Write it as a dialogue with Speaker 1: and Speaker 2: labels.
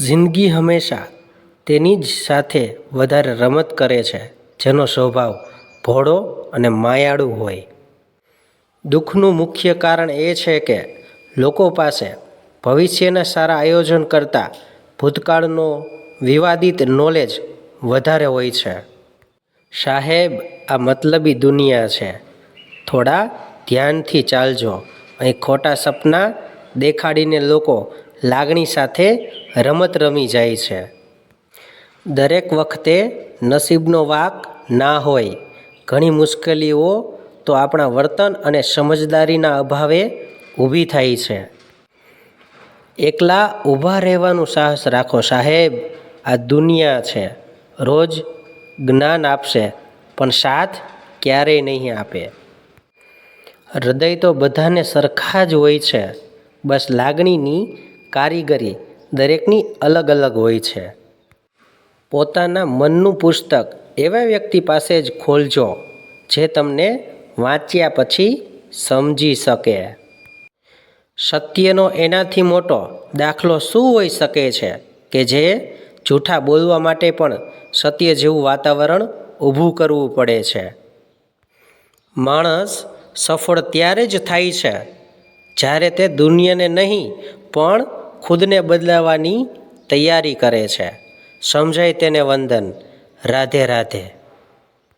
Speaker 1: જિંદગી હંમેશા તેની જ સાથે વધારે રમત કરે છે, જેનો સ્વભાવ ભોળો અને માયાળુ હોય. દુઃખનું મુખ્ય કારણ એ છે કે લોકો પાસે ભવિષ્યના સારા આયોજન કરતાં ભૂતકાળનો વિવાદિત નોલેજ વધારે હોય છે. સાહેબ, આ મતલબી દુનિયા છે. થોડા ધ્યાનથી ચાલજો. અહીં ખોટા સપના દેખાડીને લોકો લાગણી સાથે રમત રમી જાય છે. દરેક વખતે નસીબનો વાંક ના હોય, ઘણી મુશ્કેલીઓ તો આપણા વર્તન અને સમજદારીના અભાવે ઊભી થાય છે. એકલા ઊભા રહેવાનું સાહસ રાખો, સાહેબ, આ દુનિયા છે. રોજ જ્ઞાન આપશે, પણ સાથ ક્યારેય નહીં આપે. હૃદય તો બધાને સરખા જ હોય છે. બસ લાગણીની કારીગરી દરેકની અલગ અલગ હોય છે. પોતાના મનનું પુસ્તક એવા વ્યક્તિ પાસે જ ખોલજો, જે તમને વાંચ્યા પછી સમજી શકે. સત્યનો એનાથી મોટો દાખલો શું હોઈ શકે છે કે જે જૂઠા બોલવા માટે પણ સત્ય જેવું વાતાવરણ ઊભું કરવું પડે છે? માણસ સફળ ત્યારે જ થાય છે, જ્યારે તે દુનિયાને નહીં, પણ ખુદને બદલાવાની તૈયારી કરે છે. સમજાય તેને વંદન. રાધે રાધે.